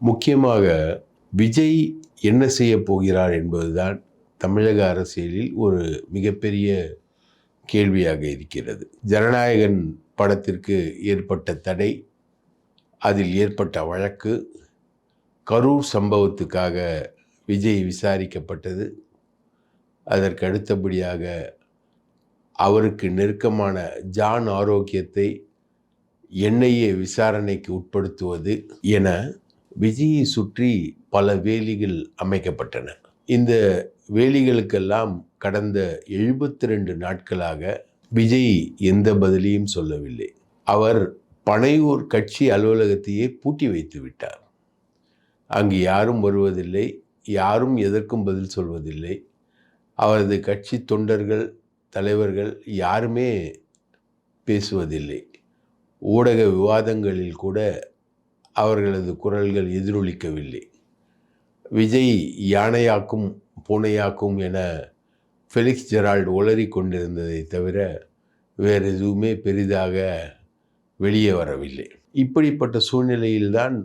முக்கியமாக விஜய் என்ன செய்ய போகிறார் என்பதுதான் தமிழக அரசியலில் ஒரு மிகப்பெரிய கேள்வியாக இருக்கிறது. ஜனநாயகன் படத்திற்கு ஏற்பட்ட தடை அதில் ஏற்பட்ட வழக்கு கரூர் சம்பவத்துக்காக விஜய் விசாரிக்கப்பட்டது. அதற்கு அடுத்தபடியாக அவருக்கு நெருக்கமான ஜான் ஆரோக்கியத்தை என்ஐஏ விசாரணைக்கு உட்படுத்துவது என விஜயை சுற்றி பல வேலிகள் அமைக்கப்பட்டன. இந்த வேலிகளுக்கெல்லாம் கடந்த எழுபத்தி ரெண்டு நாட்களாக விஜய் எந்த பதிலையும் சொல்லவில்லை. அவர் பனையூர் கட்சி அலுவலகத்தையே பூட்டி வைத்து விட்டார். அங்கு யாரும் வருவதில்லை யாரும் எதற்கும் பதில் சொல்வதில்லை. அவரது கட்சி தொண்டர்கள் தலைவர்கள் யாருமே பேசுவதில்லை. ஊடக விவாதங்களில் கூட அவர்களது குரல்கள் எதிரொலிக்கவில்லை. விஜய் யானையாக்கும் பூனையாக்கும் என ஃபெலிக்ஸ் ஜெரால்டு உளறி கொண்டிருந்ததை தவிர வேறு எதுவுமே பெரிதாக வெளியே வரவில்லை. இப்படிப்பட்ட சூழ்நிலையில்தான்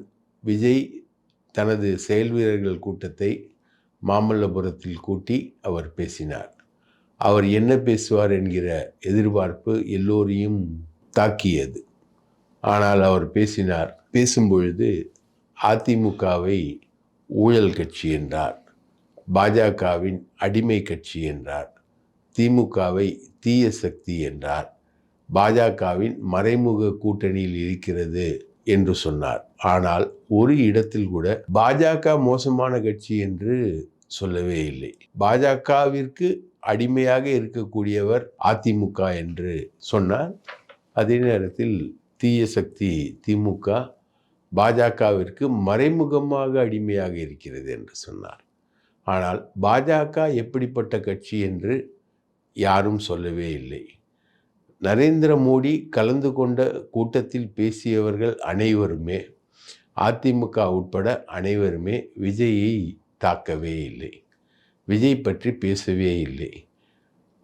விஜய் தனது செயல் வீரர்கள் கூட்டத்தை மாமல்லபுரத்தில் கூட்டி அவர் பேசினார். அவர் என்ன பேசுவார் என்கிற எதிர்பார்ப்பு எல்லோரையும் தாக்கியது. ஆனால் அவர் பேசினார் பேசும்பொழுது அதிமுகவை ஊழல் கட்சி என்றார் பாஜகவின் அடிமை கட்சி என்றார் திமுகவை தீய சக்தி என்றார் பாஜகவின் மறைமுக கூட்டணியில் இருக்கிறது என்று சொன்னார். ஆனால் ஒரு இடத்தில் கூட பாஜக மோசமான கட்சி என்று சொல்லவே இல்லை. பாஜகவிற்கு அடிமையாக இருக்கக்கூடியவர் அதிமுக என்று சொன்னார். அதே நேரத்தில் தீய சக்தி திமுக பாஜகவிற்கு மறைமுகமாக அடிமையாக இருக்கிறது என்று சொன்னார். ஆனால் பாஜக எப்படிப்பட்ட கட்சி என்று யாரும் சொல்லவே இல்லை. நரேந்திர மோடி கலந்து கொண்ட கூட்டத்தில் பேசியவர்கள் அனைவருமே அதிமுக உட்பட அனைவருமே விஜயை தாக்கவே இல்லை. விஜய் பற்றி பேசவே இல்லை.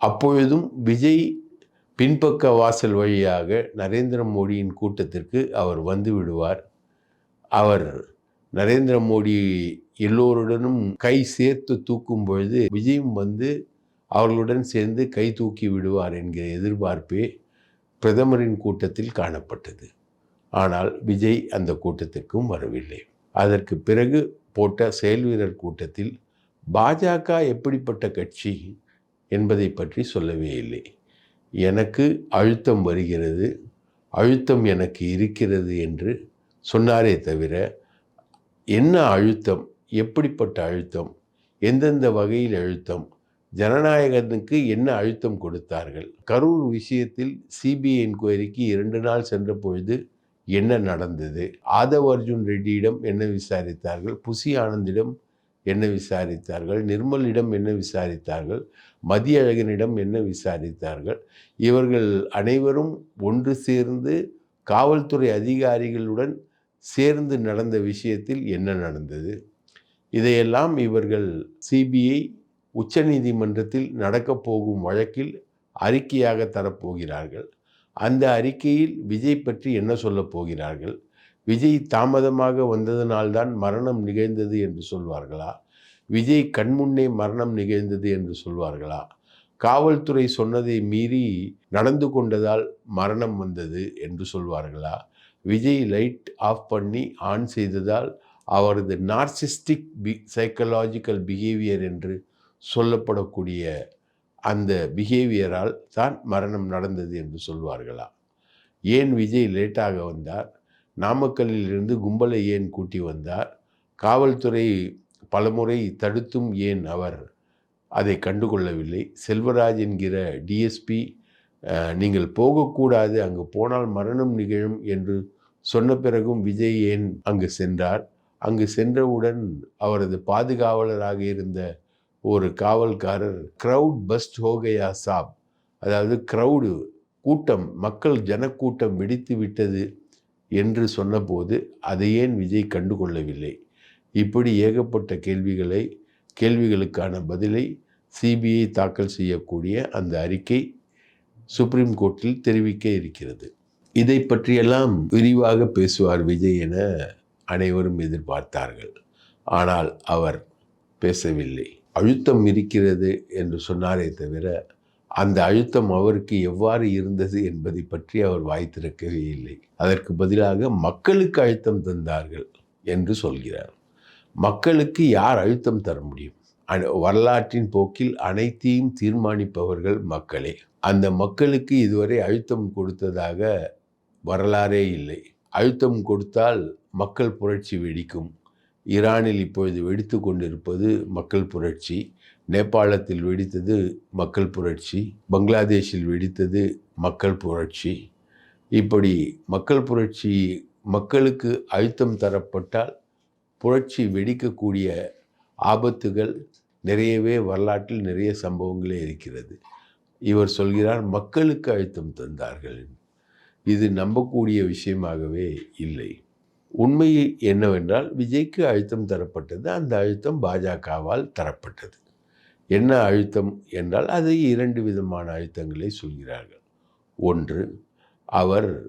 அப்பொழுதும் விஜய் பின்பக்க வாசல் வழியாக நரேந்திர மோடியின் கூட்டத்திற்கு அவர் வந்து விடுவார். அவர் நரேந்திர மோடி எல்லோருடனும் கை சேர்த்து தூக்கும் பொழுது விஜயும் வந்து அவர்களுடன் சேர்ந்து கை தூக்கி விடுவார் என்கிற எதிர்பார்ப்பே பிரதமரின் கூட்டத்தில் காணப்பட்டது. ஆனால் விஜய் அந்த கூட்டத்திற்கும் வரவில்லை. அதற்கு பிறகு போட்ட செயல் வீரர் கூட்டத்தில் பாஜக எப்படிப்பட்ட கட்சி என்பதை பற்றி சொல்லவே இல்லை. எனக்கு அழுத்தம் வருகிறது. அழுத்தம் எனக்கு இருக்கிறது என்று சொன்னாரே தவிர என்ன அழுத்தம்? எப்படிப்பட்ட அழுத்தம்? எந்தெந்த வகையில் அழுத்தம்? ஜனநாயகனுக்கு என்ன அழுத்தம் கொடுத்தார்கள்? கரூர் விஷயத்தில் சிபிஐ என்கொயரிக்கு இரண்டு நாள் சென்ற பொழுது என்ன நடந்தது? ஆதவ் அர்ஜுன் ரெட்டியிடம் என்ன விசாரித்தார்கள்? புசி ஆனந்திடம் என்ன விசாரித்தார்கள்? நிர்மலிடம் என்ன விசாரித்தார்கள்? மதிய அழகனிடம் என்ன விசாரித்தார்கள்? இவர்கள் அனைவரும் ஒன்று சேர்ந்து காவல்துறை அதிகாரிகளுடன் சேர்ந்து நடந்த விஷயத்தில் என்ன நடந்தது? இதையெல்லாம் இவர்கள் சிபிஐ உச்சநீதிமன்றத்தில் நடக்கப் போகும் வழக்கில் அறிக்கையாக தரப்போகிறார்கள். அந்த அறிக்கையில் விஜய் பற்றி என்ன சொல்லப் போகிறார்கள்? விஜய் தாமதமாக வந்ததனால்தான் மரணம் நிகழ்ந்தது என்று சொல்வார்களா? விஜய் கண்முன்னே மரணம் நிகழ்ந்தது என்று சொல்வார்களா? காவல்துறை சொன்னதை மீறி நடந்து கொண்டதால் மரணம் வந்தது என்று சொல்வார்களா? விஜய் லைட் ஆஃப் பண்ணி ஆன் செய்ததால் அவரது நார்சிஸ்டிக் பி சைக்கலாஜிக்கல் பிஹேவியர் என்று சொல்லப்படக்கூடிய அந்த பிஹேவியரால் தான் மரணம் நடந்தது என்று சொல்வார்களா? ஏன் விஜய் லேட்டாக வந்தார்? நாமக்கல்லிலிருந்து கும்பலை ஏன் கூட்டி வந்தார்? காவல்துறை பலமுறை தடுத்தும் ஏன் அவர் அதை கண்டுகொள்ளவில்லை? செல்வராஜ் என்கிற டிஎஸ்பி நீங்கள் போகக்கூடாது அங்கு போனால் மரணம் நிகழும் என்று சொன்ன பிறகும் விஜய் ஏன் அங்கு சென்றார்? அங்கு சென்றவுடன் அவரது பாதுகாவலராக இருந்த ஒரு காவல்காரர் க்ரௌட் பஸ்ட் ஹோகையா சாப் அதாவது க்ரௌடு கூட்டம் மக்கள் ஜனக்கூட்டம் வெடித்து விட்டது என்று சொன்னபோது அதை ஏன் விஜய் கண்டுகொள்ளவில்லை? இப்படி ஏகப்பட்ட கேள்விகளை கேள்விகளுக்கான பதிலை சிபிஐ தாக்கல் செய்யக்கூடிய அந்த அறிக்கை சுப்ரீம் கோர்ட்டில் தெரிவிக்க இருக்கிறது. இதை பற்றியெல்லாம் விரிவாக பேசுவார் விஜய் என அனைவரும் எதிர்பார்த்தார்கள். ஆனால் அவர் பேசவில்லை. அழுத்தம் இருக்கிறது என்று சொன்னாரே தவிர அந்த அழுத்தம் அவருக்கு எவ்வாறு இருந்தது என்பதை பற்றி அவர் வாய் திறக்கவே இல்லை. அதற்கு பதிலாக மக்களுக்கு அழுத்தம் தந்தார்கள் என்று சொல்கிறார். மக்களுக்கு யார் அழுத்தம் தர முடியும்? வரலாற்றின் போக்கில் அனைத்தையும் தீர்மானிப்பவர்கள் மக்களே. அந்த மக்களுக்கு இதுவரை அழுத்தம் கொடுத்ததாக வரலாறே இல்லை. அழுத்தம் கொடுத்தால் மக்கள் புரட்சி வெடிக்கும். ஈரானில் இப்பொழுது வெடித்து கொண்டிருப்பது மக்கள் புரட்சி. நேபாளத்தில் வெடித்தது மக்கள் புரட்சி. பங்களாதேஷில் வெடித்தது மக்கள் புரட்சி. இப்படி மக்கள் புரட்சி மக்களுக்கு அழுத்தம் தரப்பட்டால் புரட்சி வெடிக்கக்கூடிய ஆபத்துகள் நிறையவே வரலாற்றில் நிறைய சம்பவங்களே இருக்கிறது. இவர் சொல்கிறார் மக்களுக்கு அழுத்தம் தந்தார்கள். இது நம்பக்கூடிய விஷயமாகவே இல்லை. உண்மை என்னவென்றால் விஜய்க்கு அழுத்தம் தரப்பட்டது. அந்த அழுத்தம் பாஜகவால் தரப்பட்டது. என்ன அழுத்தம் என்றால் அதை இரண்டு விதமான அழுத்தங்களை சொல்கிறார்கள். ஒன்று அவர்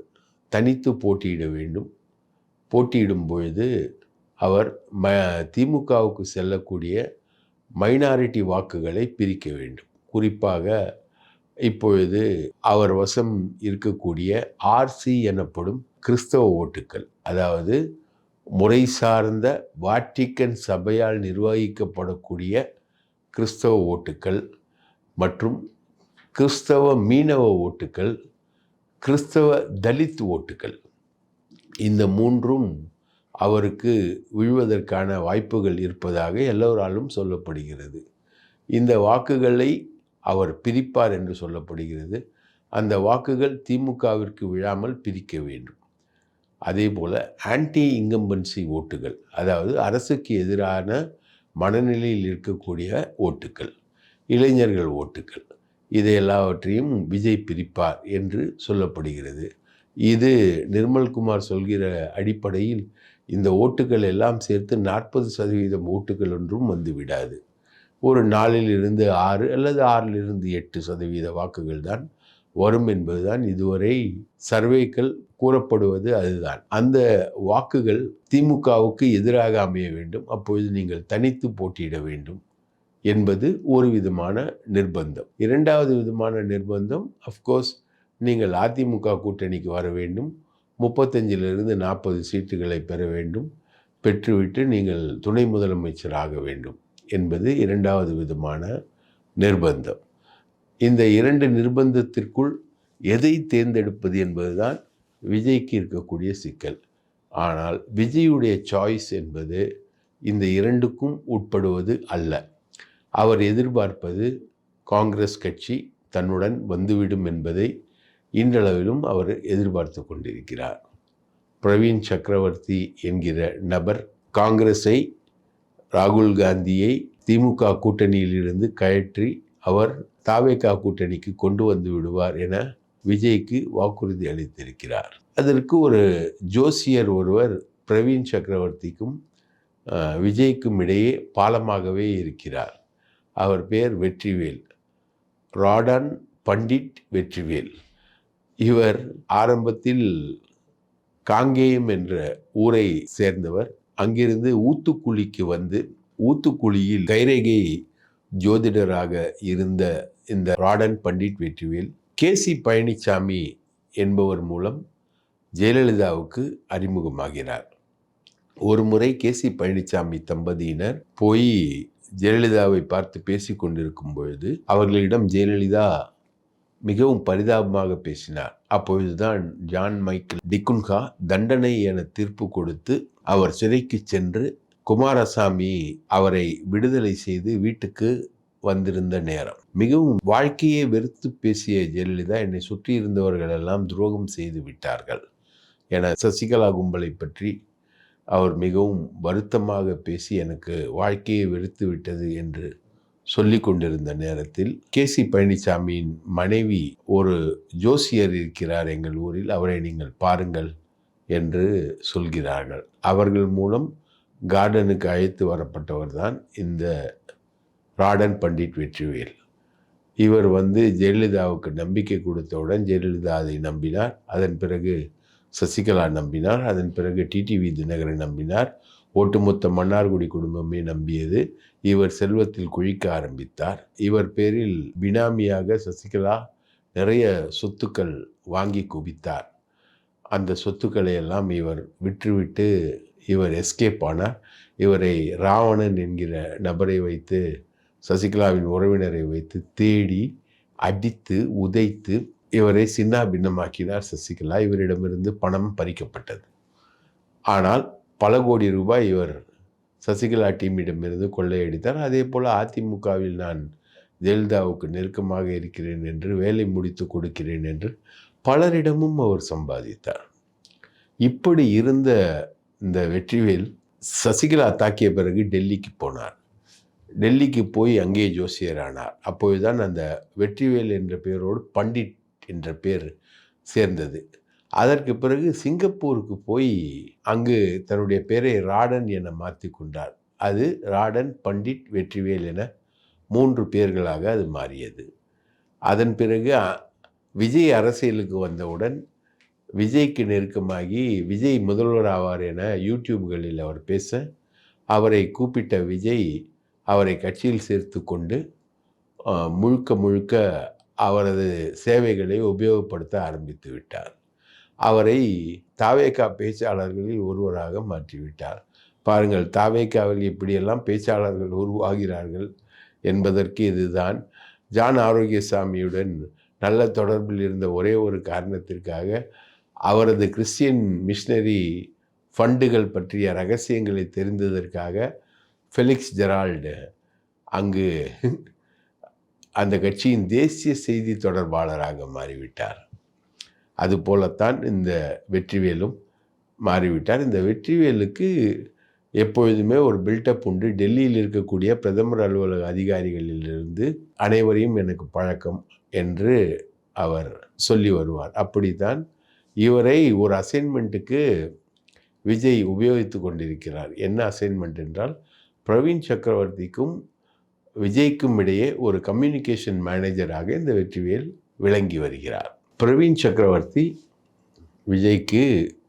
தனித்து போட்டியிட வேண்டும். போட்டியிடும் பொழுது அவர் ம திமுகவுக்கு செல்லக்கூடிய மைனாரிட்டி வாக்குகளை பிரிக்க வேண்டும். குறிப்பாக இப்பொழுது அவர் வசம் இருக்கக்கூடிய ஆர்சி எனப்படும் கிறிஸ்தவ ஓட்டுக்கள் அதாவது முறை சார்ந்த வாட்டிக்கன் சபையால் நிர்வகிக்கப்படக்கூடிய கிறிஸ்தவ ஓட்டுக்கள் மற்றும் கிறிஸ்தவ மீனவ ஓட்டுக்கள் கிறிஸ்தவ தலித் ஓட்டுக்கள். இந்த மூன்றும் அவருக்கு விழுவதற்கான வாய்ப்புகள் இருப்பதாக எல்லோராலும் சொல்லப்படுகிறது. இந்த வாக்குகளை அவர் பிரிப்பார் என்று சொல்லப்படுகிறது. அந்த வாக்குகள் திமுகவிற்கு விழாமல் பிரிக்க வேண்டும். அதே போல் ஆன்டி இங்கம்பன்சி ஓட்டுகள் அதாவது அரசுக்கு எதிரான மனநிலையில் இருக்கக்கூடிய ஓட்டுக்கள் இளைஞர்கள் ஓட்டுகள் இதை எல்லாவற்றையும் விஜய் பிரிப்பார் என்று சொல்லப்படுகிறது. இது நிர்மல்குமார் சொல்கிற அடிப்படையில் இந்த ஓட்டுகள் எல்லாம் சேர்த்து நாற்பது சதவீதம் ஓட்டுகள் ஒன்றும் வந்து விடாது ஒரு நாலில் இருந்து ஆறு அல்லது ஆறிலிருந்து எட்டு சதவீத வாக்குகள் தான் வரும் என்பதுதான் இதுவரை சர்வேக்கள் கூறப்படுவது அதுதான். அந்த வாக்குகள் திமுகவுக்கு எதிராக அமைய வேண்டும். அப்பொழுது நீங்கள் தனித்து போட்டியிட வேண்டும் என்பது ஒரு விதமான நிர்பந்தம். இரண்டாவது விதமான நிர்பந்தம் அஃப்கோர்ஸ் நீங்கள் அதிமுக கூட்டணிக்கு வர வேண்டும். முப்பத்தஞ்சிலிருந்து நாற்பது சீட்டுகளை பெற வேண்டும். பெற்றுவிட்டு நீங்கள் துணை முதலமைச்சர் ஆக வேண்டும் என்பது இரண்டாவது விதமான நிர்பந்தம். இந்த இரண்டு நிர்பந்தத்திற்குள் எதை தேர்ந்தெடுப்பது என்பதுதான் விஜய்க்கு இருக்கக்கூடிய சிக்கல். ஆனால் விஜயுடைய சாய்ஸ் என்பது இந்த இரண்டுக்கும் உட்படுவது அல்ல. அவர் எதிர்பார்ப்பது காங்கிரஸ் கட்சி தன்னுடன் வந்துவிடும் என்பதை இன்றளவிலும் அவர் எதிர்பார்த்து கொண்டிருக்கிறார். பிரவீன் சக்கரவர்த்தி என்கிற நபர் காங்கிரஸை ராகுல் காந்தியை திமுக கூட்டணியிலிருந்து கயற்றி அவர் தாவேகா கூட்டணிக்கு கொண்டு வந்து விடுவார் என விஜய்க்கு வாக்குறுதி அளித்திருக்கிறார். அதற்கு ஒரு ஜோசியர் ஒருவர் பிரவீன் சக்கரவர்த்திக்கும் விஜய்க்கும் இடையே பாலமாகவே இருக்கிறார். அவர் பெயர் வெற்றிவேல். ராடன் பண்டிட் வெற்றிவேல். இவர் ஆரம்பத்தில் காங்கேயம் என்ற ஊரை சேர்ந்தவர். அங்கிருந்து ஊத்துக்குழிக்கு வந்து ஊத்துக்குழியில் கைரேகை ஜோதிடராக இருந்த இந்த ராடன் பண்டிட் வெற்றிவேல் கேசி பழனிசாமி என்பவர் மூலம் ஜெயலலிதாவுக்கு அறிமுகமாகிறார். ஒரு முறை கேசி பழனிசாமி தம்பதியினர் போய் ஜெயலலிதாவை பார்த்து பேசி கொண்டிருக்கும் பொழுது அவர்களிடம் ஜெயலலிதா மிகவும் பரிதாபமாக பேசினார். அப்பொழுதுதான் ஜான் மைக்கேல் டிகுன்ஹா தண்டனை என தீர்ப்பு கொடுத்து அவர் சிறைக்கு சென்று குமாரசாமி அவரை விடுதலை செய்து வீட்டுக்கு வந்திருந்த நேரம். மிகவும் வாழ்க்கையை வெறுத்து பேசிய ஜெயலலிதா என்னை சுற்றி இருந்தவர்கள் எல்லாம் துரோகம் செய்து விட்டார்கள் என சசிகலா கும்பலை பற்றி அவர் மிகவும் வருத்தமாக பேசி எனக்கு வாழ்க்கையை வெறுத்து விட்டது என்று சொல்லி கொண்டிருந்த நேரத்தில் கேசி பழனிசாமியின் மனைவி ஒரு ஜோசியர் இருக்கிறார் எங்கள் ஊரில். அவரை நீங்கள் பாருங்கள் என்று சொல்கிறார்கள். அவர்கள் மூலம் கார்டனுக்கு அழைத்து வரப்பட்டவர் தான் இந்த ராடன் பண்டிட் வெற்றிவேல். இவர் வந்து ஜெயலலிதாவுக்கு நம்பிக்கை கொடுத்தவுடன் ஜெயலலிதா அதை நம்பினார். அதன் பிறகு சசிகலா நம்பினார். அதன் பிறகு டிடிவி தினகரன் நம்பினார். ஒட்டுமொத்த மன்னார்குடி குடும்பமே நம்பியது. இவர் செல்வத்தில் குழிக்க ஆரம்பித்தார். இவர் பேரில் பினாமியாக சசிகலா நிறைய சொத்துக்கள் வாங்கி குவித்தார். அந்த சொத்துக்களை எல்லாம் இவர் விற்றுவிட்டு இவர் எஸ்கேப் ஆனார். இவரை ராவணன் என்கிற நபரை வைத்து சசிகலாவின் உறவினரை வைத்து தேடி அடித்து உதைத்து இவரை சின்ன பின்னமாக்கினார் சசிகலா. இவரிடமிருந்து பணம் பறிக்கப்பட்டது. ஆனால் பல கோடி ரூபாய் இவர் சசிகலா டீமிடமிருந்து கொள்ளையடித்தார். அதே போல் அதிமுகவில் நான் ஜெயலலிதாவுக்கு நெருக்கமாக இருக்கிறேன் என்று வேலை முடித்து கொடுக்கிறேன் என்று பலரிடமும் அவர் சம்பாதித்தார். இப்படி இருந்த இந்த வெற்றிவேல் சசிகலா தாக்கிய பிறகு டெல்லிக்கு போனார். டெல்லிக்கு போய் அங்கே ஜோசியரானார். அப்போதுதான் அந்த வெற்றிவேல் என்ற பெயரோடு பண்டிட் என்ற பேர் சேர்ந்தது. அதற்கு பிறகு சிங்கப்பூருக்கு போய் அங்கு தன்னுடைய பெயரை ராடன் என மாற்றி கொண்டார். அது ராடன் பண்டிட் வெற்றிவேல் என மூன்று பேர்களாக அது மாறியது. அதன் பிறகு விஜய் அரசியலுக்கு வந்தவுடன் விஜய்க்கு நெருக்கமாகி விஜய் முதல்வர் ஆவார் என யூடியூப்களில் அவர் பேச அவரை கூப்பிட்ட விஜய் அவரை கட்சியில் சேர்த்து கொண்டு முழுக்க முழுக்க அவரது சேவைகளை உபயோகப்படுத்த ஆரம்பித்து விட்டார். அவரை தாவேக்கா பேச்சாளர்களில் ஒருவராக மாற்றிவிட்டார். பாருங்கள் தாவேக்காவில் எப்படியெல்லாம் பேச்சாளர்கள் உருவாகிறார்கள் என்பதற்கு இதுதான் ஜான் ஆரோக்கியசாமியுடன் நல்ல தொடர்பில் இருந்த ஒரே ஒரு காரணத்திற்காக அவரது கிறிஸ்டியன் மிஷினரி ஃபண்டுகள் பற்றிய ரகசியங்களை தெரிந்ததற்காக ஃபெலிக்ஸ் ஜெரால்டு அங்கு அந்த கட்சியின் தேசிய செய்தி தொடர்பாளராக மாறிவிட்டார். அதுபோலத்தான் இந்த வெற்றிவேலும் மாறிவிட்டார். இந்த வெற்றிவேலுக்கு எப்பொழுதுமே ஒரு பில்டப் உண்டு. டெல்லியில் இருக்கக்கூடிய பிரதமர் அலுவலக அதிகாரிகளிலிருந்து அனைவரையும் எனக்கு பழக்கம் என்று அவர் சொல்லி வருவார். அப்படித்தான் இவரை ஒரு அசைன்மெண்ட்டுக்கு விஜய் உபயோகித்து கொண்டிருக்கிறார். என்ன அசைன்மெண்ட் என்றால் பிரவீன் சக்கரவர்த்திக்கும் விஜய்க்கும் இடையே ஒரு கம்யூனிகேஷன் மேனேஜராக இந்த வெற்றிவேல் விளங்கி வருகிறார். பிரவீன் சக்கரவர்த்தி விஜய்க்கு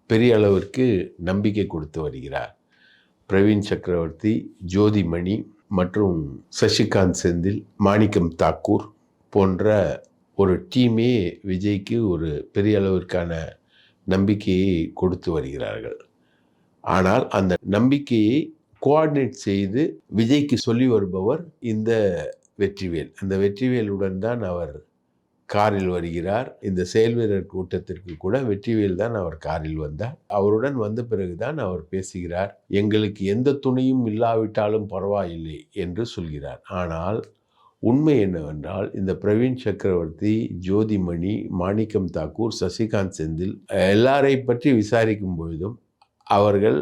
பெரிய அளவிற்கு நம்பிக்கை கொடுத்து வருகிறார். பிரவீன் சக்கரவர்த்தி ஜோதிமணி மற்றும் சசிகாந்த் செந்தில் மாணிக்கம் தாக்கூர் போன்ற ஒரு டீமே விஜய்க்கு ஒரு பெரிய அளவிற்கான நம்பிக்கையை கொடுத்து வருகிறார்கள். ஆனால் அந்த நம்பிக்கையை கோஆர்டினேட் செய்து விஜய்க்கு சொல்லி வருபவர் இந்த வெற்றிவேல். அந்த வெற்றிவேலுடன் தான் அவர் காரில் வருகிறார். இந்த செயல் வீரர் கூட்டத்திற்கு கூட வெற்றிவேல் தான் அவர் காரில் வந்தார். அவருடன் வந்த பிறகுதான் அவர் பேசுகிறார். எங்களுக்கு எந்த துணியும் இல்லாவிட்டாலும் பரவாயில்லை என்று சொல்கிறார். ஆனால் உண்மை என்னவென்றால் இந்த பிரவீன் சக்கரவர்த்தி ஜோதிமணி மாணிக்கம் தாக்கூர் சசிகாந்த் செந்தில் எல்லாரை பற்றி விசாரிக்கும் பொழுதும் அவர்கள்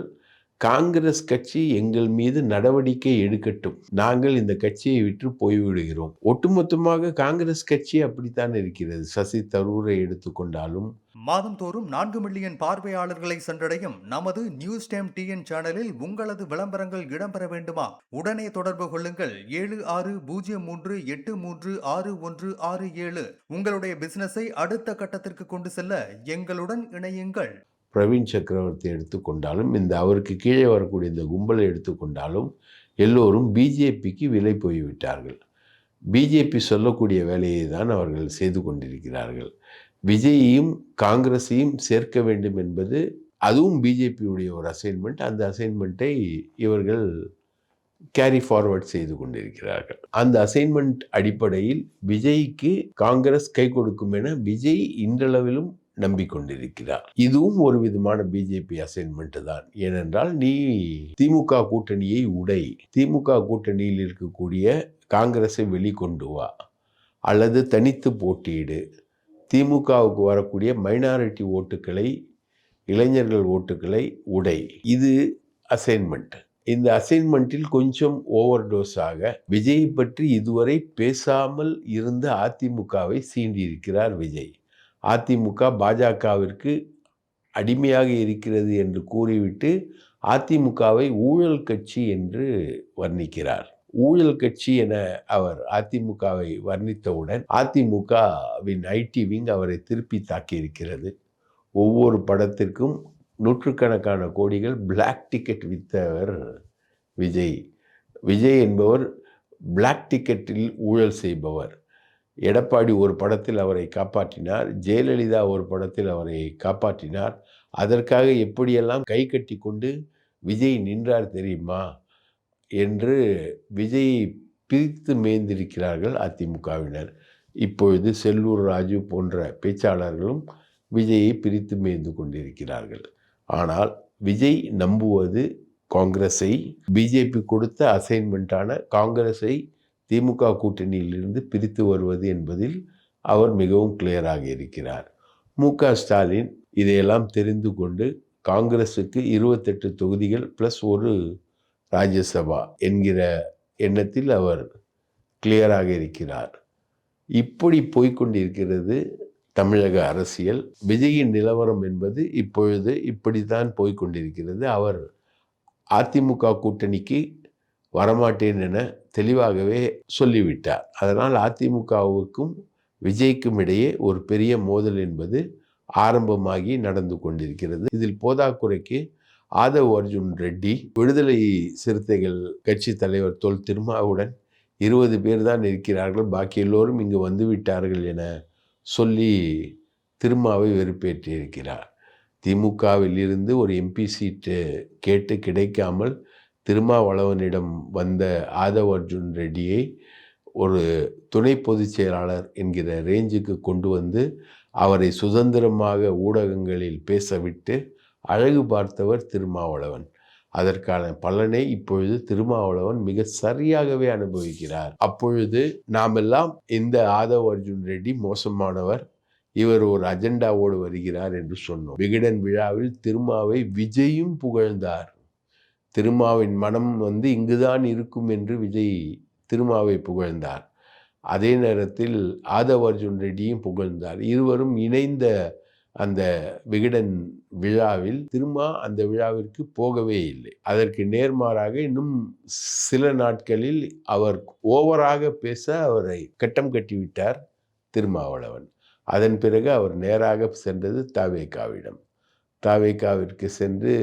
காங்கிரஸ் கட்சி எங்கள் மீது நடவடிக்கை எடுக்கட்டும். நாங்கள் இந்த கட்சியை விட்டு போய்விடுகிறோம். ஒட்டுமொத்தமாக காங்கிரஸ் கட்சி அப்படித்தான் இருக்கிறது. சசி தரூரை எடுத்துக்கொண்டாலும் மாதந்தோறும் நான்கு மில்லியன் பார்வையாளர்களை சென்றடையும் நமது நியூஸ் டைம் டிஎன் சேனலில் உங்களது விளம்பரங்கள் இடம்பெற வேண்டுமா? உடனே தொடர்பு கொள்ளுங்கள். ஏழு ஆறு பூஜ்ஜியம் மூன்று எட்டு மூன்று ஆறு ஒன்று ஆறு ஏழு. உங்களுடைய பிசினஸை அடுத்த கட்டத்திற்கு கொண்டு செல்ல எங்களுடன் இணையுங்கள். பிரவீன் சக்கரவர்த்தி எடுத்துக்கொண்டாலும் இந்த அவருக்கு கீழே வரக்கூடிய இந்த கும்பலை எடுத்துக்கொண்டாலும் எல்லோரும் பிஜேபிக்கு விலை போய்விட்டார்கள். பிஜேபி சொல்லக்கூடிய வேலையை தான் அவர்கள் செய்து கொண்டிருக்கிறார்கள். விஜயையும் காங்கிரஸையும் சேர்க்க வேண்டும் என்பது அதுவும் பிஜேபியுடைய ஒரு அசைன்மெண்ட் அந்த அசைன்மெண்ட்டை இவர்கள் கேரி ஃபார்வர்ட் செய்து கொண்டிருக்கிறார்கள். அந்த அசைன்மெண்ட் அடிப்படையில் விஜய்க்கு காங்கிரஸ் கை கொடுக்கும் என விஜய் இன்றளவிலும் நம்பிக்கொண்டிருக்கிறார். இதுவும் ஒரு விதமான பிஜேபி அசைன்மெண்ட் தான். ஏனென்றால் நீ திமுக கூட்டணியை உடை. திமுக கூட்டணியில் இருக்கக்கூடிய காங்கிரஸை வெளிக்கொண்டு வா. அல்லது தனித்து போட்டியிடு. திமுகவுக்கு வரக்கூடிய மைனாரிட்டி ஓட்டுக்களை இளைஞர்கள் ஓட்டுக்களை உடை. இது அசைன்மெண்ட் இந்த அசைன்மெண்ட்டில் கொஞ்சம் ஓவர் டோஸாக விஜய் பற்றி இதுவரை பேசாமல் இருந்த அதிமுகவை சீண்டியிருக்கிறார் விஜய். அதிமுக பாஜகவிற்கு அடிமையாக இருக்கிறது என்று கூறிவிட்டு அதிமுகவை ஊழல் கட்சி என்று வர்ணிக்கிறார். ஊழல் கட்சி என அவர் அதிமுகவை வர்ணித்தவுடன் அதிமுகவின் ஐடி விங் அவரை திருப்பி தாக்கியிருக்கிறது. ஒவ்வொரு படத்திற்கும் நூற்றுக்கணக்கான கோடிகள் பிளாக் டிக்கெட் வித்தவர் விஜய். விஜய் என்பவர் பிளாக் டிக்கெட்டில் ஊழல் செய்பவர். எடப்பாடி ஒரு படத்தில் அவரை காப்பாற்றினார் ஜெயலலிதா ஒரு படத்தில் அவரை காப்பாற்றினார். அதற்காக எப்படியெல்லாம் கை கட்டி கொண்டு விஜய் நின்றார் தெரியுமா? என்று விஜயை பிரித்து மேய்ந்திருக்கிறார்கள் அதிமுகவினர். இப்பொழுது செல்லூர் ராஜு போன்ற பேச்சாளர்களும் விஜயை பிரித்து மேய்ந்து கொண்டிருக்கிறார்கள். ஆனால் விஜய் நம்புவது காங்கிரஸை பிஜேபி கொடுத்த அசைன்மெண்ட்டான காங்கிரஸை திமுக கூட்டணியிலிருந்து பிரித்து வருவது என்பதில் அவர் மிகவும் கிளியராக இருக்கிறார். மு க ஸ்டாலின் இதையெல்லாம் தெரிந்து கொண்டு காங்கிரஸுக்கு இருபத்தெட்டு தொகுதிகள் ப்ளஸ் ஒரு ராஜ்யசபா என்கிற எண்ணத்தில் அவர் கிளியராக இருக்கிறார். இப்படி போய்கொண்டிருக்கிறது தமிழக அரசியல். விஜயின் நிலவரம் என்பது இப்பொழுது இப்படித்தான் போய்க்கொண்டிருக்கிறது அவர் அதிமுக கூட்டணிக்கு வரமாட்டேன் என தெளிவாகவே சொல்லிவிட்டார். அதனால் அதிமுகவுக்கும் விஜய்க்கும் இடையே ஒரு பெரிய மோதல் என்பது ஆரம்பமாகி நடந்து கொண்டிருக்கிறது. இதில் போதாக்குறைக்கு ஆதவ் அர்ஜுன் ரெட்டி விடுதலை சிறுத்தைகள் கட்சி தலைவர் தொல் திருமாவுடன் இருபது பேர் தான் இருக்கிறார்கள். பாக்கி எல்லோரும் இங்கு வந்து விட்டார்கள் என சொல்லி திருமாவை வெறுப்பேற்றியிருக்கிறார் திமுகவில் இருந்து ஒரு எம்பி சீட்டு கேட்டு கிடைக்காமல் திருமாவளவனிடம் வந்த ஆதவ் அர்ஜுன் ரெட்டியை ஒரு துணை பொதுச் செயலாளர் என்கிற ரேஞ்சுக்கு கொண்டு வந்து அவரை சுதந்திரமாக ஊடகங்களில் பேசவிட்டு அழகு பார்த்தவர் திருமாவளவன். அதற்கான பலனை இப்பொழுது திருமாவளவன் மிக சரியாகவே அனுபவிக்கிறார். அப்பொழுது நாமெல்லாம் இந்த ஆதவ் அர்ஜுன் ரெட்டி மோசமானவர் இவர் ஒரு அஜெண்டாவோடு வருகிறார் என்று சொன்னோம். விகடன் விழாவில் திருமாவை விஜயும் புகழ்ந்தார். திருமாவின் மனம் வந்து இங்குதான் இருக்கும் என்று விஜய் திருமாவை புகழ்ந்தார். அதே நேரத்தில் ஆதவ் அர்ஜுன் ரெட்டியும் புகழ்ந்தார். இருவரும் இணைந்த அந்த விகடன் விழாவில் திருமா அந்த விழாவிற்கு போகவே இல்லை. அதற்கு நேர்மாறாக இன்னும் சில நாட்களில் அவர் ஓவராக பேச அவரை கட்டம் கட்டிவிட்டார் திருமாவளவன். அதன் பிறகு அவர் நேராக சென்றது தாவேக்காவிடம் தாவேக்காவிற்கு சென்று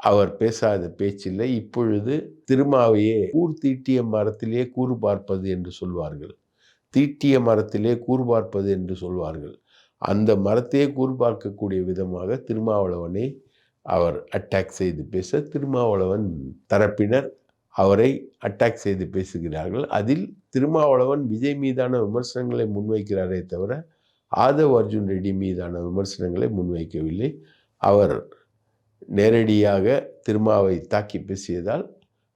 அவர் பேசாத பேச்சில்லை. இப்பொழுது திருமாவையே கூர் தீட்டிய மரத்திலே கூறு பார்ப்பது என்று சொல்வார்கள். தீட்டிய மரத்திலே கூறு பார்ப்பது என்று சொல்வார்கள். அந்த மரத்தையே கூறு பார்க்கக்கூடிய விதமாக திருமாவளவனை அவர் அட்டாக் செய்து பேச திருமாவளவன் தரப்பினர் அவரை அட்டாக் செய்து பேசுகிறார்கள். அதில் திருமாவளவன் விஜய் மீதான விமர்சனங்களை முன்வைக்கிறாரே தவிர ஆதவ் அர்ஜுன் ரெட்டி மீதான விமர்சனங்களை முன்வைக்கவில்லை. அவர் நேரடியாக திருமாவை தாக்கி பேசியதால்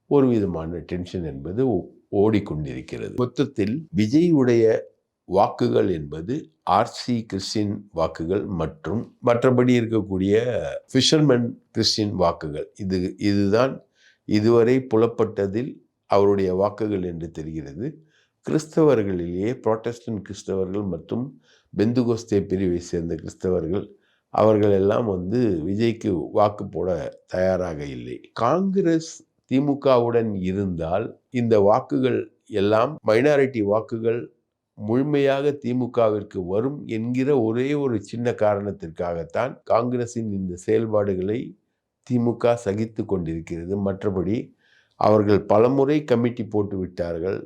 ஒரு விதமான டென்ஷன் என்பது ஓ- ஓடிக்கொண்டிருக்கிறது. மொத்தத்தில் விஜய் உடைய வாக்குகள் என்பது ஆர்சி கிறிஸ்டின் வாக்குகள் மற்றும் மற்றபடி இருக்கக்கூடிய ஃபிஷர்மேன் கிறிஸ்டின் வாக்குகள். இது இதுதான் இதுவரை புலப்பட்டதில் அவருடைய வாக்குகள் என்று தெரிகிறது. கிறிஸ்தவர்களிலேயே புரோட்டஸ்டன்ட் கிறிஸ்தவர்கள் மற்றும் பெந்துகோஸ்தே பிரிவை சேர்ந்த கிறிஸ்தவர்கள் அவர்கள் எல்லாம் வந்து விஜய்க்கு வாக்கு போட தயாராக இல்லை. காங்கிரஸ் திமுகவுடன் இருந்தால் இந்த வாக்குகள் எல்லாம் மைனாரிட்டி வாக்குகள் முழுமையாக திமுகவிற்கு வரும் என்கிற ஒரே ஒரு சின்ன காரணத்திற்காகத்தான் காங்கிரஸின் இந்த செயல்பாடுகளை திமுக சகித்து கொண்டிருக்கிறது. மற்றபடி அவர்கள் பலமுறை கமிட்டி போட்டு விட்டார்கள்.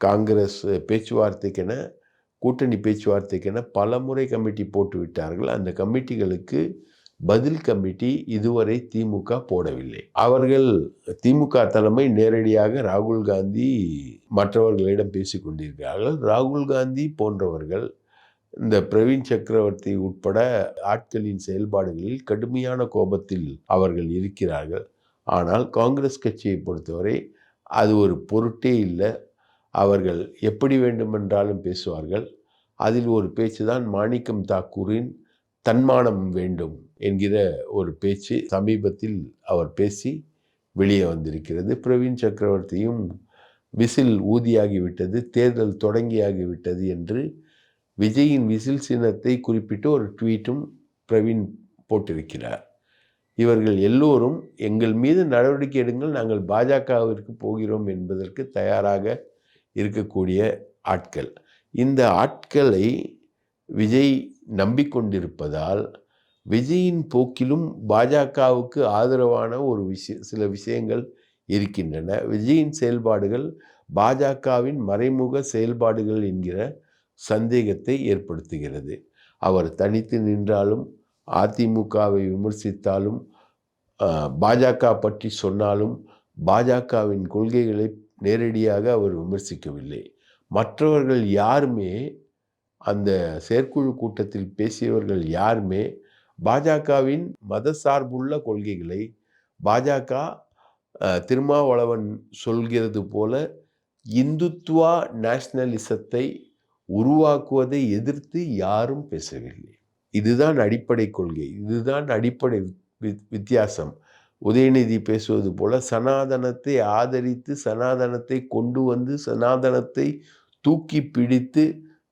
காங்கிரஸ் பேச்சுவார்த்தைக்கென கூட்டணி பேச்சுவார்த்தைக்கென பல முறை கமிட்டி போட்டு விட்டார்கள். அந்த கமிட்டிகளுக்கு பதில் கமிட்டி இதுவரை திமுக போடவில்லை. அவர்கள் திமுக தலைமை நேரடியாக ராகுல் காந்தி மற்றவர்களிடம் பேசி கொண்டிருக்கிறார்கள். ராகுல் காந்தி போன்றவர்கள் இந்த பிரவீன் சக்கரவர்த்தி உட்பட ஆட்களின் செயல்பாடுகளில் கடுமையான கோபத்தில் அவர்கள் இருக்கிறார்கள். ஆனால் காங்கிரஸ் கட்சியை பொறுத்தவரை அது ஒரு பொருட்டே இல்லை. அவர்கள் எப்படி வேண்டுமென்றாலும் பேசுவார்கள். அதில் ஒரு பேச்சு தான் மாணிக்கம் தாக்கூரின் தன்மானம் வேண்டும் என்கிற ஒரு பேச்சு சமீபத்தில் அவர் பேசி வெளியே வந்திருக்கிறது. பிரவீன் சக்கரவர்த்தியும் விசில் ஊதியாகிவிட்டது தேர்தல் தொடங்கியாகிவிட்டது என்று விஜயின் விசில் சின்னத்தை குறிப்பிட்டு ஒரு ட்வீட்டும் பிரவீன் போட்டிருக்கிறார். இவர்கள் எல்லோரும் எங்கள் மீது நடவடிக்கை எடுங்கள் நாங்கள் பாஜகவிற்கு போகிறோம் என்பதற்கு தயாராக இருக்கக்கூடிய ஆட்கள். இந்த ஆட்களை விஜய் நம்பிக்கொண்டிருப்பதால் விஜயின் போக்கிலும் பாஜகவுக்கு ஆதரவான ஒரு விஷய சில விஷயங்கள் இருக்கின்றன. விஜயின் செயல்பாடுகள் பாஜகவின் மறைமுக செயல்பாடுகள் என்கிற சந்தேகத்தை ஏற்படுத்துகிறது. அவர் தனித்து நின்றாலும் அதிமுகவை விமர்சித்தாலும் பாஜக பற்றி சொன்னாலும் பாஜகவின் கொள்கைகளை நேரடியாக அவர் விமர்சிக்கவில்லை. மற்றவர்கள் யாருமே அந்த செயற்குழு கூட்டத்தில் பேசியவர்கள் யாருமே பாஜகவின் மதசார்புள்ள கொள்கைகளை பாஜக திருமாவளவன் சொல்கிறது போல இந்துத்துவா நேஷனலிசத்தை உருவாக்குவதை எதிர்த்து யாரும் பேசவில்லை. இதுதான் அடிப்படை கொள்கை. இதுதான் அடிப்படை வித்தியாசம். உதயநிதி பேசுவது போல சனாதனத்தை ஆதரித்து சனாதனத்தை கொண்டு வந்து சனாதனத்தை தூக்கி பிடித்து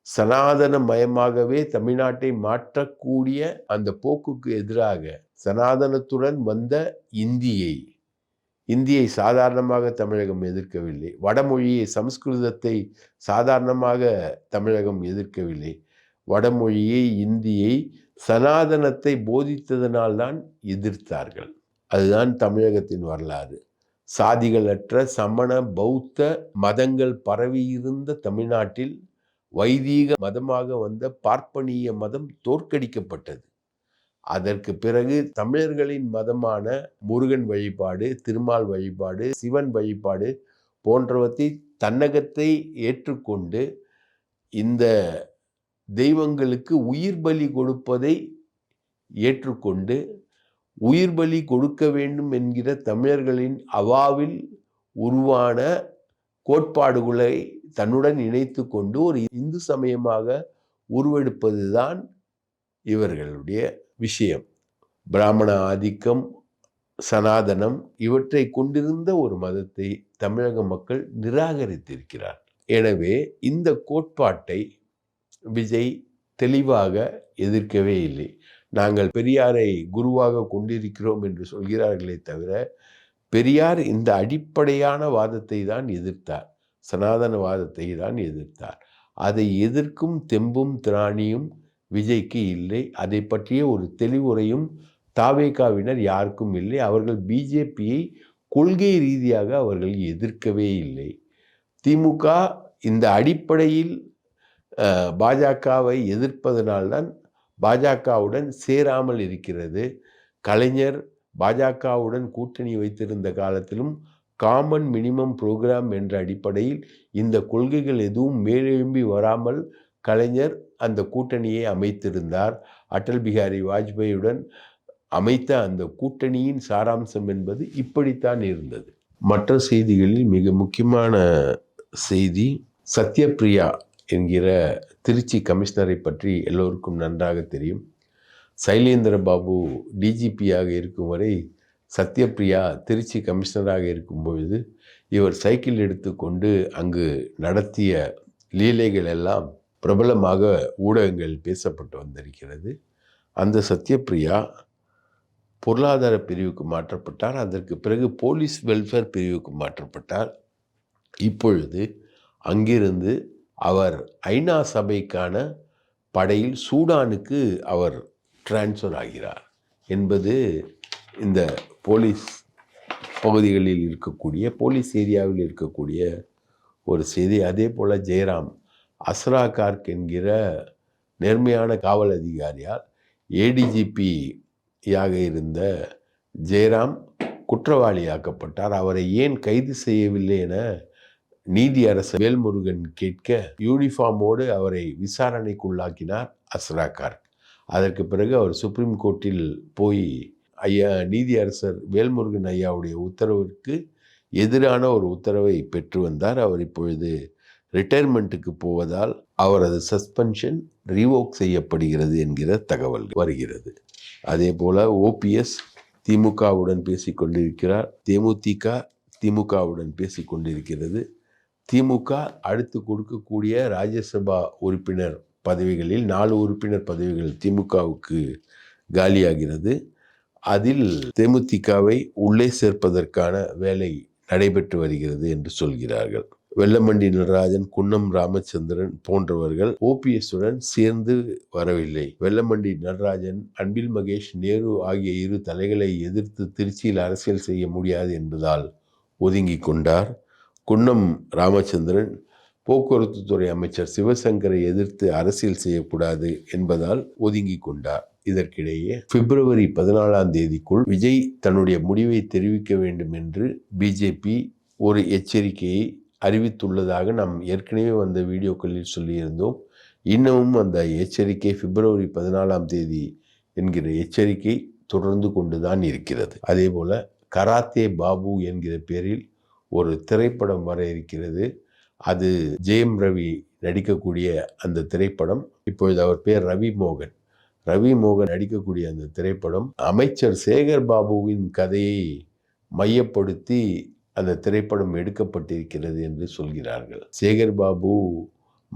சனாதன மயமாகவே தமிழ்நாட்டை மாற்றக்கூடிய அந்த போக்குக்கு எதிராக சனாதனத்துடன் வந்த இந்தியை இந்தியை சாதாரணமாக தமிழகம் எதிர்க்கவில்லை. வடமொழியை சமஸ்கிருதத்தை சாதாரணமாக தமிழகம் எதிர்க்கவில்லை. வடமொழியை இந்தியை சனாதனத்தை போதித்ததனால்தான் எதிர்த்தார்கள். அதுதான் தமிழகத்தின் வரலாறு. சாதிகளற்ற சமண பௌத்த மதங்கள் பரவியிருந்த தமிழ்நாட்டில் வைதீக மதமாக வந்த பார்ப்பனிய மதம் தோற்கடிக்கப்பட்டது. அதற்கு பிறகு தமிழர்களின் மதமான முருகன் வழிபாடு திருமால் வழிபாடு சிவன் வழிபாடு போன்றவற்றை தன்னகத்தை ஏற்றுக்கொண்டு இந்த தெய்வங்களுக்கு உயிர் பலி கொடுப்பதை ஏற்றுக்கொண்டு உயிர் பலி கொடுக்க வேண்டும் என்கிற தமிழர்களின் அவாவில் உருவான கோட்பாடுகளை தன்னுடன் இணைத்து கொண்டு ஒரு இந்து சமயமாக உருவெடுப்பதுதான் இவர்களுடைய விஷயம். பிராமண ஆதிக்கம் சனாதனம் இவற்றை கொண்டிருந்த ஒரு மதத்தை தமிழக மக்கள் நிராகரித்திருக்கிறார். எனவே இந்த கோட்பாட்டை விஜய் தெளிவாக எதிர்க்கவே இல்லை. நாங்கள் பெரியாரை குருவாக கொண்டிருக்கிறோம் என்று சொல்கிறார்களே தவிர பெரியார் இந்த அடிப்படையான வாதத்தை தான் எதிர்த்தார். சனாதன வாதத்தை தான் எதிர்த்தார். அதை எதிர்க்கும் தெம்பும் திராணியும் விஜய்க்கு இல்லை. அதை பற்றிய ஒரு தெளிவுரையும் தாவேகாவினர் யாருக்கும் இல்லை. அவர்கள் பிஜேபியை கொள்கை ரீதியாக அவர்கள் எதிர்க்கவே இல்லை. திமுக இந்த அடிப்படையில் பாஜகவை எதிர்ப்பதனால்தான் பாஜகவுடன் சேராமல் இருக்கிறது. கலைஞர் பாஜகவுடன் கூட்டணி வைத்திருந்த காலத்திலும் காமன் மினிமம் புரோகிராம் என்ற அடிப்படையில் இந்த கொள்கைகள் எதுவும் மேலெழும்பி வராமல் கலைஞர் அந்த கூட்டணியை அமைத்திருந்தார். அடல் பிகாரி வாஜ்பாயுடன் அமைத்த அந்த கூட்டணியின் சாராம்சம் என்பது இப்படித்தான் இருந்தது. மற்ற செய்திகளில் மிக முக்கியமான செய்தி சத்யபிரியா என்கிற திருச்சி கமிஷனரை பற்றி எல்லோருக்கும் நன்றாக தெரியும். சைலேந்திர பாபு டிஜிபியாக இருக்கும் வரை சத்யபிரியா திருச்சி கமிஷனராக இருக்கும் பொழுது இவர் சைக்கிள் எடுத்துக்கொண்டு அங்கு நடத்திய லீலைகள் எல்லாம் பிரபலமாக ஊடகங்கள் பேசப்பட்டு வந்திருக்கிறது. அந்த சத்யபிரியா பொருளாதார பிரிவுக்கு மாற்றப்பட்டார். அதற்கு பிறகு போலீஸ் வெல்ஃபேர் பிரிவுக்கு மாற்றப்பட்டார். இப்பொழுது அங்கிருந்து அவர் ஐநா சபைக்கான படையில் சூடானுக்கு அவர் டிரான்ஸ்ஃபர் ஆகிறார் என்பது இந்த போலீஸ் பகுதிகளில் இருக்கக்கூடிய போலீஸ் ஏரியாவில் இருக்கக்கூடிய ஒரு செய்தி. அதே போல் ஜெயராம் அஸ்ரா கார்க் என்கிற நேர்மையான காவல் அதிகாரியால் ஏடிஜிபியாக இருந்த ஜெயராம் குற்றவாளியாக்கப்பட்டார். அவரை ஏன் கைது செய்யவில்லை என நீதி அரசர் வேல்முருகன் கேட்க யூனிஃபார்மோடு அவரை விசாரணைக்குள்ளாக்கினார் அஸ்ராகார் அதற்கு பிறகு அவர் சுப்ரீம் கோர்ட்டில் போய் ஐயா நீதி அரசர் வேல்முருகன் ஐயாவுடைய உத்தரவிற்கு எதிரான ஒரு உத்தரவை பெற்று வந்தார். அவர் இப்பொழுது ரிட்டையர்மெண்ட்டுக்கு போவதால் அவரது சஸ்பென்ஷன் ரீவோக் செய்யப்படுகிறது என்கிற தகவல் வருகிறது. அதே போல் ஓபிஎஸ் திமுகவுடன் பேசிக் கொண்டிருக்கிறார் தேமுதிக திமுகவுடன் பேசிக்கொண்டிருக்கிறது. திமுக அடுத்து கொடுக்கக்கூடிய ராஜ்யசபா உறுப்பினர் பதவிகளில் நாலு உறுப்பினர் பதவிகள் திமுகவுக்கு காலியாகிறது. அதில் தேமுதிகவை உள்ளே சேர்ப்பதற்கான வேலை நடைபெற்று வருகிறது என்று சொல்கிறார்கள். வெள்ளமண்டி நடராஜன் குன்னம் ராமச்சந்திரன் போன்றவர்கள் ஓபிஎஸுடன் சேர்ந்து வரவில்லை. வெள்ளமண்டி நடராஜன் அன்பில் மகேஷ் நேரு ஆகிய இரு தலைகளை எதிர்த்து திருச்சியில் அரசியல் செய்ய முடியாது என்பதால் ஒதுங்கி கொண்டார். குன்னம் ராமச்சந்திரன் போக்குவரத்து துறை அமைச்சர் சிவசங்கரை எதிர்த்து அரசியல் செய்யக்கூடாது என்பதால் ஒதுங்கி கொண்டார். இதற்கிடையே பிப்ரவரி பதினாலாம் தேதிக்குள் விஜய் தன்னுடைய முடிவை தெரிவிக்க வேண்டும் என்று பிஜேபி ஒரு எச்சரிக்கையை அறிவித்துள்ளதாக நாம் ஏற்கனவே வந்த வீடியோக்களில் சொல்லியிருந்தோம். இன்னமும் அந்த எச்சரிக்கை பிப்ரவரி பதினாலாம் தேதி என்கிற எச்சரிக்கை தொடர்ந்து கொண்டுதான் இருக்கிறது. அதே போல கராத்தே பாபு என்கிற பேரில் ஒரு திரைப்படம் வர இருக்கிறது. அது ஜெயம் ரவி நடிக்கக்கூடிய அந்த திரைப்படம். இப்பொழுது அவர் பேர் ரவி மோகன். ரவி மோகன் நடிக்கக்கூடிய அந்த திரைப்படம் அமைச்சர் சேகர் பாபுவின் கதையை மையப்படுத்தி அந்த திரைப்படம் எடுக்கப்பட்டிருக்கிறது என்று சொல்கிறார்கள். சேகர் பாபு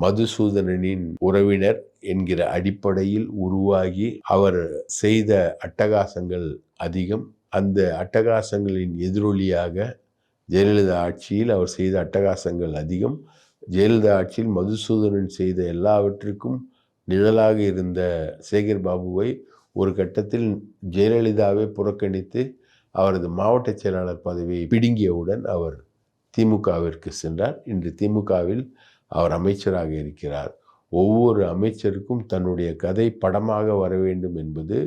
மதுசூதனனின் உறவினர் என்கிற அடிப்படையில் உருவாகி அவர் செய்த அட்டகாசங்கள் அதிகம். அந்த அட்டகாசங்களின் எதிரொலியாக ஜெயலலிதா ஆட்சியில் அவர் செய்த அட்டகாசங்கள் அதிகம். ஜெயலலிதா ஆட்சியில் மதுசூதனன் செய்த எல்லாவற்றிற்கும் நிழலாக இருந்த சேகர் பாபுவை ஒரு கட்டத்தில் ஜெயலலிதாவை புறக்கணித்து அவரது மாவட்ட செயலாளர் பதவியை பிடுங்கியவுடன் அவர் திமுகவிற்கு சென்றார். இன்று திமுகவில் அவர் அமைச்சராக இருக்கிறார். ஒவ்வொரு அமைச்சருக்கும் தன்னுடைய கதை படமாக வர வேண்டும் என்பது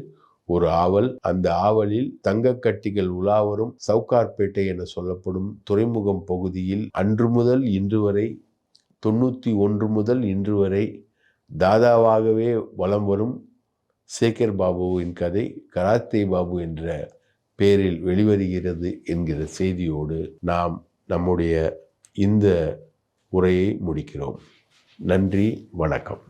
ஒரு ஆவல். அந்த ஆவலில் தங்கக்கட்டிகள் உலாவரும் சவுகார்பேட்டை என சொல்லப்படும் துறைமுகம் பகுதியில் அன்று முதல் இன்று வரை தொண்ணூற்றி ஒன்று முதல் இன்று வரை தாதாவாகவே வலம் வரும் சேகர் பாபுவின் கதை கராத்தே பாபு என்ற பேரில் வெளிவருகிறது என்கிற செய்தியோடு நாம் நம்முடைய இந்த உரையை முடிக்கிறோம். நன்றி வணக்கம்.